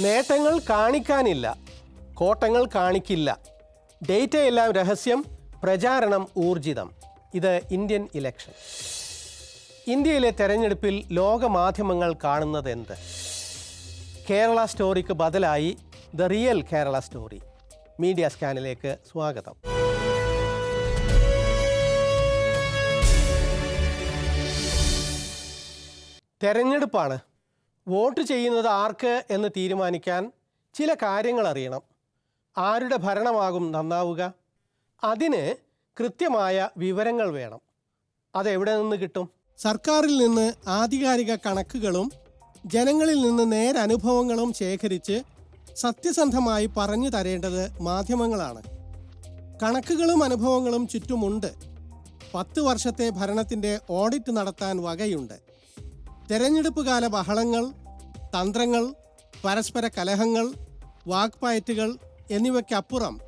നേട്ടങ്ങൾ കാണിക്കാനില്ല കോട്ടങ്ങൾ കാണിക്കില്ല. ഡേറ്റയെല്ലാം രഹസ്യം പ്രചാരണം ഊർജിതം. ഇത് ഇന്ത്യൻ ഇലക്ഷൻ. ഇന്ത്യയിലെ തെരഞ്ഞെടുപ്പിൽ ലോകമാധ്യമങ്ങൾ കാണുന്നത് എന്ത് കേരള സ്റ്റോറിക്ക് ബദലായി the real Kerala story. Media സ്കാനിലേക്ക് സ്വാഗതം. തെരഞ്ഞെടുപ്പാണ് വോട്ട് ചെയ്യുന്നത് ആർക്ക് എന്ന് തീരുമാനിക്കാൻ ചില കാര്യങ്ങൾ അറിയണം. ആരുടെ ഭരണമാകും നന്നാവുക. അതിന് കൃത്യമായ വിവരങ്ങൾ വേണം. അതെവിടെ നിന്ന് കിട്ടും? സർക്കാരിൽ നിന്ന് ആധികാരിക കണക്കുകളും ജനങ്ങളിൽ നിന്ന് നേരനുഭവങ്ങളും ശേഖരിച്ച് സത്യസന്ധമായി പറഞ്ഞു തരേണ്ടത് മാധ്യമങ്ങളാണ്. കണക്കുകളും അനുഭവങ്ങളും ചുറ്റുമുണ്ട്. പത്ത് വർഷത്തെ ഭരണത്തിന്റെ ഓഡിറ്റ് നടത്താൻ വകയുണ്ട്. തെരഞ്ഞെടുപ്പ് കാല ബഹളങ്ങൾ തന്ത്രങ്ങൾ പരസ്പര കലഹങ്ങൾ വാക്പായറ്റുകൾ എന്നിവയ്ക്കപ്പുറം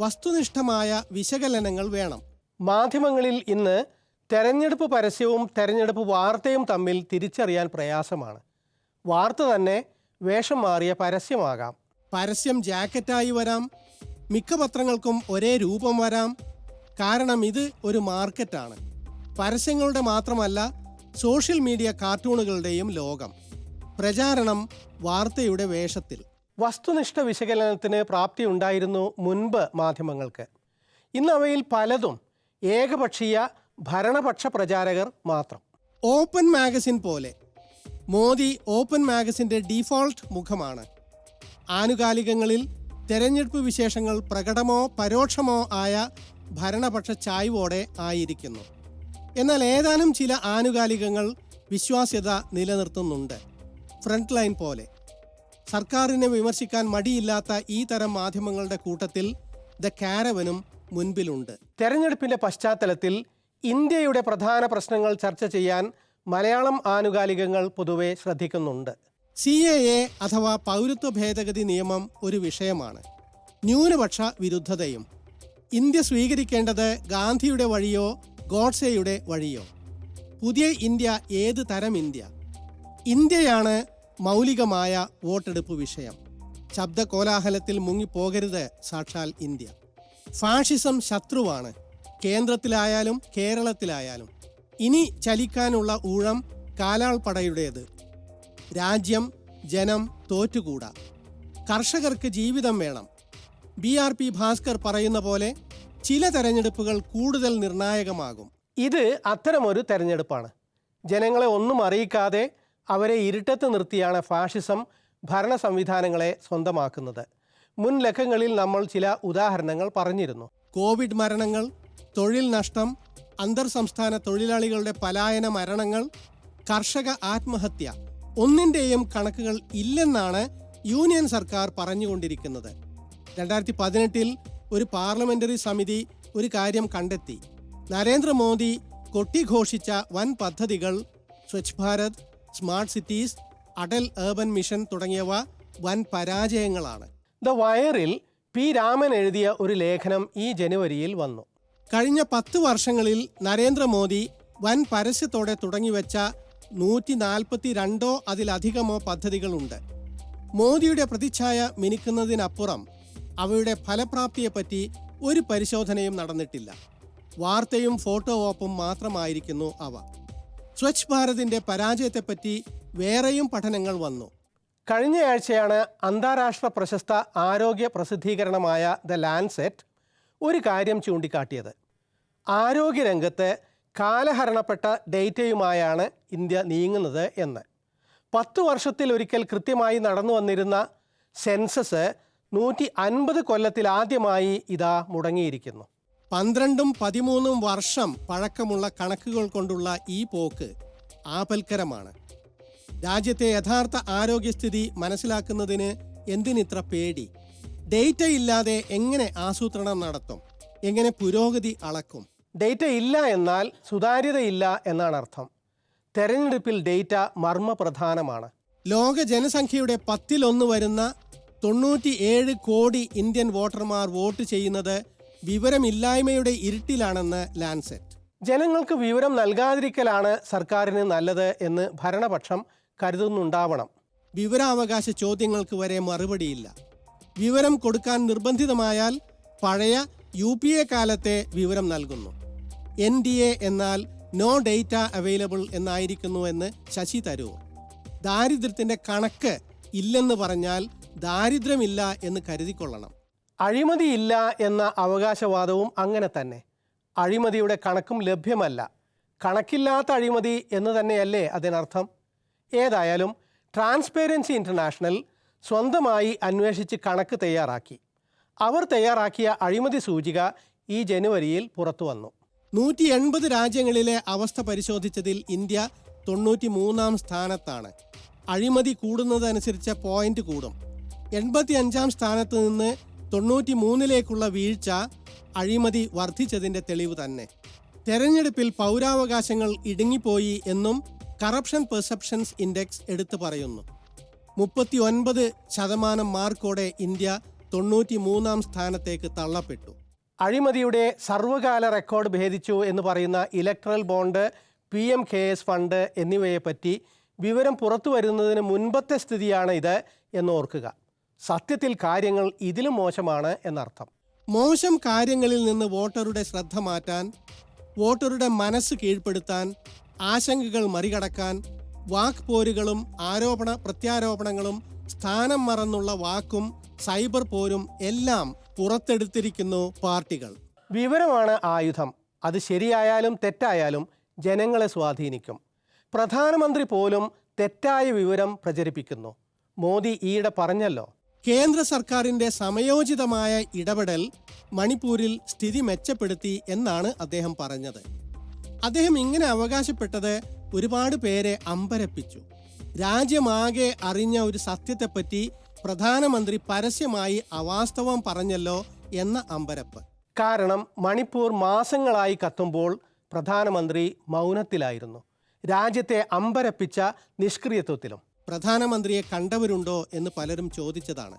വസ്തുനിഷ്ഠമായ വിശകലനങ്ങൾ വേണം. മാധ്യമങ്ങളിൽ ഇന്ന് തെരഞ്ഞെടുപ്പ് പരസ്യവും തെരഞ്ഞെടുപ്പ് വാർത്തയും തമ്മിൽ തിരിച്ചറിയാൻ പ്രയാസമാണ്. വാർത്ത തന്നെ വേഷം മാറിയ പരസ്യമാകാം. പരസ്യം ജാക്കറ്റായി വരാം മിക്ക പത്രങ്ങൾക്കും ഒരേ രൂപം വരാം. കാരണം ഇത് ഒരു മാർക്കറ്റാണ്. പരസ്യങ്ങളുടെ മാത്രമല്ല സോഷ്യൽ മീഡിയ കാർട്ടൂണുകളുടെയും ലോകം. പ്രചാരണം വാർത്തയുടെ വേഷത്തിൽ. വസ്തുനിഷ്ഠ വിശകലനത്തിന് പ്രാപ്തി ഉണ്ടായിരുന്നു മുൻപ് മാധ്യമങ്ങൾക്ക്. ഇന്ന് അവയിൽ പലതും ഏകപക്ഷീയ ഭരണപക്ഷ പ്രചാരകർ മാത്രം. ഓപ്പൺ മാഗസിൻ പോലെ. മോദി ഓപ്പൺ മാഗസിന്റെ ഡീഫോൾട്ട് മുഖമാണ്. ആനുകാലികങ്ങളിൽ തെരഞ്ഞെടുപ്പ് വിശേഷങ്ങൾ പ്രകടമോ പരോക്ഷമോ ആയ ഭരണപക്ഷ ചായ്വോടെ ആയിരിക്കുന്നു. എന്നാൽ ഏതാനും ചില ആനുകാലികങ്ങൾ വിശ്വാസ്യത നിലനിർത്തുന്നുണ്ട്. ഫ്രണ്ട് ലൈൻ പോലെ. സർക്കാരിനെ വിമർശിക്കാൻ മടിയില്ലാത്ത ഈ തരം മാധ്യമങ്ങളുടെ കൂട്ടത്തിൽ ദ കാരവനും മുൻപിലുണ്ട്. തെരഞ്ഞെടുപ്പിന്റെ പശ്ചാത്തലത്തിൽ ഇന്ത്യയുടെ പ്രധാന പ്രശ്നങ്ങൾ ചർച്ച ചെയ്യാൻ മലയാളം ആനുകാലികങ്ങൾ പൊതുവെ ശ്രദ്ധിക്കുന്നുണ്ട്. സി എ എ അഥവാ പൗരത്വ ഭേദഗതി നിയമം ഒരു വിഷയമാണ്. ന്യൂനപക്ഷ വിരുദ്ധതയും. ഇന്ത്യ സ്വീകരിക്കേണ്ടത് ഗാന്ധിയുടെ വഴിയോ ഗോഡ്സെയുടെ വഴിയോ? പുതിയ ഇന്ത്യ ഏത് തരം ഇന്ത്യ? ഇന്ത്യയാണ് മൗലികമായ വോട്ടെടുപ്പ് വിഷയം. ശബ്ദ കോലാഹലത്തിൽ മുങ്ങിപ്പോകരുത് സാക്ഷാൽ ഇന്ത്യ. ഫാഷിസം ശത്രുവാണ്. കേന്ദ്രത്തിലായാലും കേരളത്തിലായാലും. ഇനി ചലിക്കാനുള്ള ഊഴം കാലാൾപ്പടയുടേത്. രാജ്യം ജനം തോറ്റുകൂടാ. കർഷകർക്ക് ജീവിതം വേണം. ബി ആർ പി ഭാസ്കർ പറയുന്ന പോലെ ചില തെരഞ്ഞെടുപ്പുകൾ കൂടുതൽ നിർണായകമാകും. ഇത് അത്തരമൊരു തെരഞ്ഞെടുപ്പാണ്. ജനങ്ങളെ ഒന്നും അറിയിക്കാതെ അവരെ ഇരുട്ടത്ത് നിർത്തിയാണ് ഫാഷിസം ഭരണ സംവിധാനങ്ങളെ സ്വന്തമാക്കുന്നത്. മുൻ ലക്കങ്ങളിൽ നമ്മൾ ചില ഉദാഹരണങ്ങൾ പറഞ്ഞിരുന്നു. കോവിഡ് മരണങ്ങൾ തൊഴിൽ നഷ്ടം അന്തർ സംസ്ഥാന തൊഴിലാളികളുടെ പലായന മരണങ്ങൾ കർഷക ആത്മഹത്യ ഒന്നിന്റെയും കണക്കുകൾ ഇല്ലെന്നാണ് യൂണിയൻ സർക്കാർ പറഞ്ഞുകൊണ്ടിരിക്കുന്നത്. രണ്ടായിരത്തി പതിനെട്ടിൽ ഒരു പാർലമെന്ററി സമിതി ഒരു കാര്യം കണ്ടെത്തി. നരേന്ദ്രമോദി കൊട്ടിഘോഷിച്ച വൻ പദ്ധതികൾ Swachh Bharat smart cities Atal urban mission തുടങ്ങിയവ വൻ പരാജയങ്ങളാണ്. ദ വയറിൽ പി രാമൻ എഴുതിയ ഒരു ലേഖനം ഈ ജനുവരിയിൽ വന്നു. കഴിഞ്ഞ പത്ത് വർഷങ്ങളിൽ നരേന്ദ്രമോദി വൻ പരസ്യത്തോടെ തുടങ്ങിവെച്ച നൂറ്റി നാൽപ്പത്തി രണ്ടോ അതിലധികമോ പദ്ധതികളുണ്ട്. മോദിയുടെ പ്രതിച്ഛായ മിനുക്കുന്നതിനപ്പുറം അവയുടെ ഫലപ്രാപ്തിയെപ്പറ്റി ഒരു പരിശോധനയും നടന്നിട്ടില്ല. വാർത്തയും ഫോട്ടോ ഓപ്പും മാത്രമായിരിക്കുന്നു അവ. സ്വച്ഛ് ഭാരതിന്റെ പരാജയത്തെപ്പറ്റി വേറെയും പഠനങ്ങൾ വന്നു. കഴിഞ്ഞയാഴ്ചയാണ് അന്താരാഷ്ട്ര പ്രശസ്ത ആരോഗ്യ പ്രസിദ്ധീകരണമായ ദ ലാൻസെറ്റ് ഒരു കാര്യം ചൂണ്ടിക്കാട്ടിയത്. ആരോഗ്യരംഗത്ത് കാലഹരണപ്പെട്ട ഡേറ്റയുമായാണ് ഇന്ത്യ നീങ്ങുന്നത് എന്ന്. പത്തു വർഷത്തിൽ ഒരിക്കൽ കൃത്യമായി നടന്നു വന്നിരുന്ന സെൻസസ് നൂറ്റി അൻപത് കൊല്ലത്തിലാദ്യമായി ഇതാ മുടങ്ങിയിരിക്കുന്നു. പന്ത്രണ്ടും പതിമൂന്നും വർഷം പഴക്കമുള്ള കണക്കുകൾ കൊണ്ടുള്ള ഈ പോക്ക് ആപൽക്കരമാണ്. രാജ്യത്തെ യഥാർത്ഥ ആരോഗ്യസ്ഥിതി മനസ്സിലാക്കുന്നതിന് എന്തിനിത്ര പേടി? ഡേറ്റ ഇല്ലാതെ എങ്ങനെ ആസൂത്രണം നടത്തും? എങ്ങനെ പുരോഗതി അളക്കും? ഡേറ്റ ഇല്ല എന്നാൽ സുതാര്യതയില്ല എന്നാണ് അർത്ഥം. തെരഞ്ഞെടുപ്പിൽ ഡേറ്റ മർമ്മപ്രധാനമാണ്. ലോക ജനസംഖ്യയുടെ പത്തിലൊന്ന് വരുന്ന തൊണ്ണൂറ്റി ഏഴ് കോടി ഇന്ത്യൻ വോട്ടർമാർ വോട്ട് ചെയ്യുന്നത് വിവരമില്ലായ്മയുടെ ഇരുട്ടിലാണെന്ന് ലാൻസെറ്റ്. ജനങ്ങൾക്ക് വിവരം നൽകാതിരിക്കലാണ് സർക്കാരിന് നല്ലത് എന്ന് ഭരണപക്ഷം കരുതുന്നുണ്ടാവണം. വിവരാവകാശ ചോദ്യങ്ങൾക്ക് വരെ മറുപടിയില്ല. വിവരം കൊടുക്കാൻ നിർബന്ധിതമായാൽ പഴയ യു പി എ കാലത്തെ വിവരം നൽകുന്നു. എൻ ഡി എ എന്നാൽ നോ ഡേറ്റ അവൈലബിൾ എന്നായിരിക്കുന്നു എന്ന് ശശി തരൂർ. ദാരിദ്ര്യത്തിന്റെ കണക്ക് ഇല്ലെന്ന് പറഞ്ഞാൽ ദാരിദ്ര്യമില്ല എന്ന് കരുതിക്കൊള്ളണം. അഴിമതിയില്ല എന്ന അവകാശവാദവും അങ്ങനെ തന്നെ. അഴിമതിയുടെ കണക്കും ലഭ്യമല്ല. കണക്കില്ലാത്ത അഴിമതി എന്ന് തന്നെയല്ലേ അതിനർത്ഥം? ഏതായാലും ട്രാൻസ്പേരൻസി ഇന്റർനാഷണൽ സ്വന്തമായി അന്വേഷിച്ച് കണക്ക് തയ്യാറാക്കി. അവർ തയ്യാറാക്കിയ അഴിമതി സൂചിക ഈ ജനുവരിയിൽ പുറത്തു വന്നു. നൂറ്റി എൺപത് രാജ്യങ്ങളിലെ അവസ്ഥ പരിശോധിച്ചതിൽ ഇന്ത്യ തൊണ്ണൂറ്റി മൂന്നാം സ്ഥാനത്താണ്. അഴിമതി കൂടുന്നതനുസരിച്ച് പോയിന്റ് കൂടും. എൺപത്തി അഞ്ചാം സ്ഥാനത്ത് നിന്ന് തൊണ്ണൂറ്റി മൂന്നിലേക്കുള്ള വീഴ്ച അഴിമതി വർദ്ധിച്ചതിന്റെ തെളിവ് തന്നെ. തെരഞ്ഞെടുപ്പിൽ പൗരാവകാശങ്ങൾ ഇടുങ്ങിപ്പോയി എന്നും കറപ്ഷൻ പെർസെപ്ഷൻസ് ഇൻഡെക്സ് എടുത്തു പറയുന്നു. മുപ്പത്തി ഒൻപത് ശതമാനം മാർക്കോടെ ഇന്ത്യ തൊണ്ണൂറ്റി മൂന്നാം സ്ഥാനത്തേക്ക് തള്ളപ്പെട്ടു. അഴിമതിയുടെ സർവകാല റെക്കോർഡ് ഭേദിച്ചു എന്ന് പറയുന്ന electoral bond P M K S fund എന്നിവയെപ്പറ്റി വിവരം പുറത്തു വരുന്നതിന് മുൻപത്തെ സ്ഥിതിയാണ് ഇത് എന്ന് ഓർക്കുക. സത്യത്തിൽ കാര്യങ്ങൾ ഇതിലും മോശമാണ് എന്നർത്ഥം. മോശം കാര്യങ്ങളിൽ നിന്ന് വോട്ടറുടെ ശ്രദ്ധ മാറ്റാൻ വോട്ടറുടെ മനസ്സ് കീഴ്പ്പെടുത്താൻ ആശങ്കകൾ മറികടക്കാൻ വാക്ക് പോരുകളും ആരോപണ പ്രത്യാരോപണങ്ങളും സ്ഥാനം മറന്നുള്ള വാക്കും സൈബർ പോരും എല്ലാം പുറത്തെടുത്തിരിക്കുന്നു പാർട്ടികൾ. വിവരമാണ് ആയുധം. അത് ശരിയായാലും തെറ്റായാലും ജനങ്ങളെ സ്വാധീനിക്കും. പ്രധാനമന്ത്രി പോലും തെറ്റായ വിവരം പ്രചരിപ്പിക്കുന്നു. മോദി ഈയിടെ പറഞ്ഞല്ലോ കേന്ദ്ര സർക്കാരിന്റെ സമയോചിതമായ ഇടപെടൽ മണിപ്പൂരിൽ സ്ഥിതി മെച്ചപ്പെടുത്തി എന്നാണ് അദ്ദേഹം പറഞ്ഞത്. അദ്ദേഹം ഇങ്ങനെ അവകാശപ്പെട്ടത് ഒരുപാട് പേരെ അമ്പരപ്പിച്ചു. രാജ്യമാകെ അറിഞ്ഞ ഒരു സത്യത്തെപ്പറ്റി പ്രധാനമന്ത്രി പരസ്യമായി അവാസ്തവം പറഞ്ഞല്ലോ എന്ന അമ്പരപ്പ്. കാരണം മണിപ്പൂർ മാസങ്ങളായി കത്തുമ്പോൾ പ്രധാനമന്ത്രി മൗനത്തിലായിരുന്നു. രാജ്യത്തെ അമ്പരപ്പിച്ച നിഷ്ക്രിയത്വത്തിലും. പ്രധാനമന്ത്രിയെ കണ്ടവരുണ്ടോ എന്ന് പലരും ചോദിച്ചതാണ്.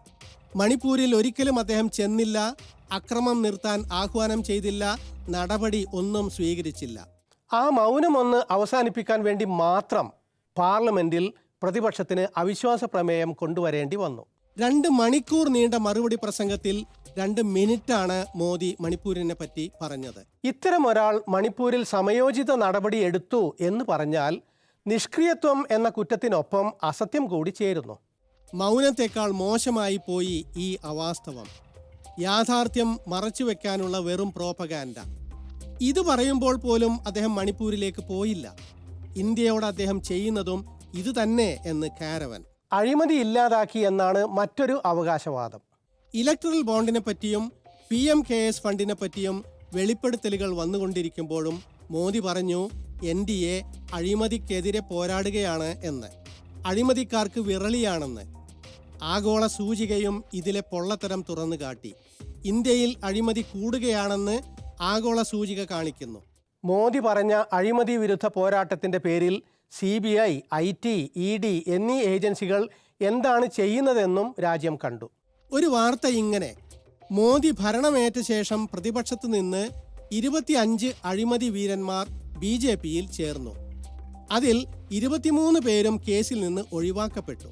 മണിപ്പൂരിൽ ഒരിക്കലും അദ്ദേഹം ചെന്നില്ല അക്രമം നിർത്താൻ ആഹ്വാനം ചെയ്തില്ല നടപടി ഒന്നും സ്വീകരിച്ചില്ല. ആ മൗനം ഒന്ന് അവസാനിപ്പിക്കാൻ വേണ്ടി മാത്രം പാർലമെന്റിൽ പ്രതിപക്ഷത്തിന് അവിശ്വാസ പ്രമേയം കൊണ്ടുവരേണ്ടി വന്നു. രണ്ട് മണിക്കൂർ നീണ്ട മറുപടി പ്രസംഗത്തിൽ രണ്ട് മിനിറ്റാണ് മോദി മണിപ്പൂരിനെ പറ്റി പറഞ്ഞത്. ഇത്തരം ഒരാൾ മണിപ്പൂരിൽ സമയോചിത നടപടി എടുത്തു എന്ന് പറഞ്ഞാൽ നിഷ്ക്രിയത്വം എന്ന കുറ്റത്തിനൊപ്പം അസത്യം കൂടി ചേരുന്നു. മൗനത്തെക്കാൾ മോശമായി പോയി ഈ അവാസ്തവം. യാഥാർത്ഥ്യം മറച്ചുവെക്കാനുള്ള വെറും പ്രോപ്പഗാൻഡ ഇത് പറയുമ്പോൾ പോലും അദ്ദേഹം മണിപ്പൂരിലേക്ക് പോയില്ല. ഇന്ത്യയോട് അദ്ദേഹം ചെയ്യുന്നതും ഇത് തന്നെ എന്ന് കാരവൻ. അഴിമതി ഇല്ലാതാക്കി എന്നാണ് മറ്റൊരു അവകാശവാദം. ഇലക്ട്രൽ ബോണ്ടിനെ പറ്റിയും പി എം കെ എസ് ഫണ്ടിനെ പറ്റിയും വെളിപ്പെടുത്തലുകൾ വന്നുകൊണ്ടിരിക്കുമ്പോഴും മോദി പറഞ്ഞു എൻ ഡി എ അഴിമതിക്കെതിരെ പോരാടുകയാണ് എന്ന്. അഴിമതിക്കാർക്ക് വിറളിയാണെന്ന്. ആഗോള സൂചികയും ഇതിലെ പൊള്ളത്തരം തുറന്നു കാട്ടി. ഇന്ത്യയിൽ അഴിമതി കൂടുകയാണെന്ന് ആഗോള സൂചിക കാണിക്കുന്നു. മോദി പറഞ്ഞ അഴിമതി വിരുദ്ധ പോരാട്ടത്തിന്റെ പേരിൽ C B I I T E D എന്നീ ഏജൻസികൾ എന്താണ് ചെയ്യുന്നതെന്നും രാജ്യം കണ്ടു. ഒരു വാർത്ത ഇങ്ങനെ. മോദി ഭരണമേറ്റ ശേഷം പ്രതിപക്ഷത്തു നിന്ന് ഇരുപത്തിയഞ്ച് അഴിമതി വീരന്മാർ ബി ജെ പിയിൽ ചേർന്നു. അതിൽ ഇരുപത്തിമൂന്ന് പേരും കേസിൽ നിന്ന് ഒഴിവാക്കപ്പെട്ടു.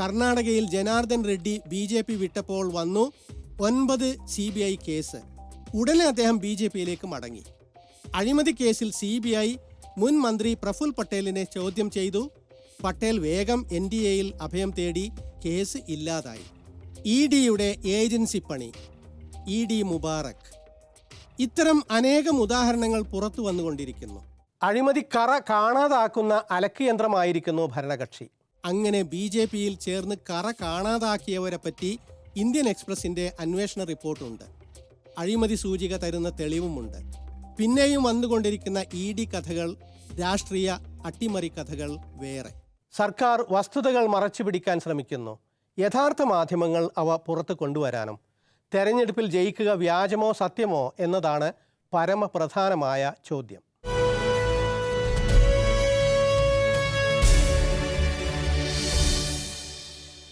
കർണാടകയിൽ Janardhan Reddy B J P വിട്ടപ്പോൾ വന്നു ഒൻപത് സി ബി ഐ കേസ്. ഉടനെ അദ്ദേഹം ബി ജെ പിയിലേക്ക് മടങ്ങി. അഴിമതി കേസിൽ സി ബി ഐ മുൻ മന്ത്രി പ്രഫുൽ പട്ടേലിനെ ചോദ്യം ചെയ്തു. പട്ടേൽ വേഗം എൻ ഡി എയിൽ അഭയം തേടി കേസ് ഇല്ലാതായി. ഇ ഡിയുടെ ഏജൻസി പണി. ഇ ഡി മുബാറക്. ഇത്തരം അനേകം ഉദാഹരണങ്ങൾ പുറത്തു വന്നുകൊണ്ടിരിക്കുന്നു. അഴിമതി കറ കാണാതാക്കുന്ന അലക്ക് യന്ത്രമായിരിക്കുന്നു ഭരണകക്ഷി. അങ്ങനെ ബി ജെ പിയിൽ ചേർന്ന് കറ കാണാതാക്കിയവരെ പറ്റി ഇന്ത്യൻ എക്സ്പ്രസിന്റെ അന്വേഷണ റിപ്പോർട്ടുണ്ട്. അഴിമതി സൂചിക തരുന്ന തെളിവുമുണ്ട്. പിന്നെയും വന്നുകൊണ്ടിരിക്കുന്ന ഇ ഡി കഥകൾ രാഷ്ട്രീയ അട്ടിമറി കഥകൾ വേറെ. സർക്കാർ വസ്തുതകൾ മറച്ചുപിടിക്കാൻ ശ്രമിക്കുന്നു. യഥാർത്ഥ മാധ്യമങ്ങൾ അവ പുറത്തു കൊണ്ടുവരാനും തെരഞ്ഞെടുപ്പിൽ ജയിക്കുക വ്യാജമോ സത്യമോ എന്നതാണ് പരമപ്രധാനമായ ചോദ്യം.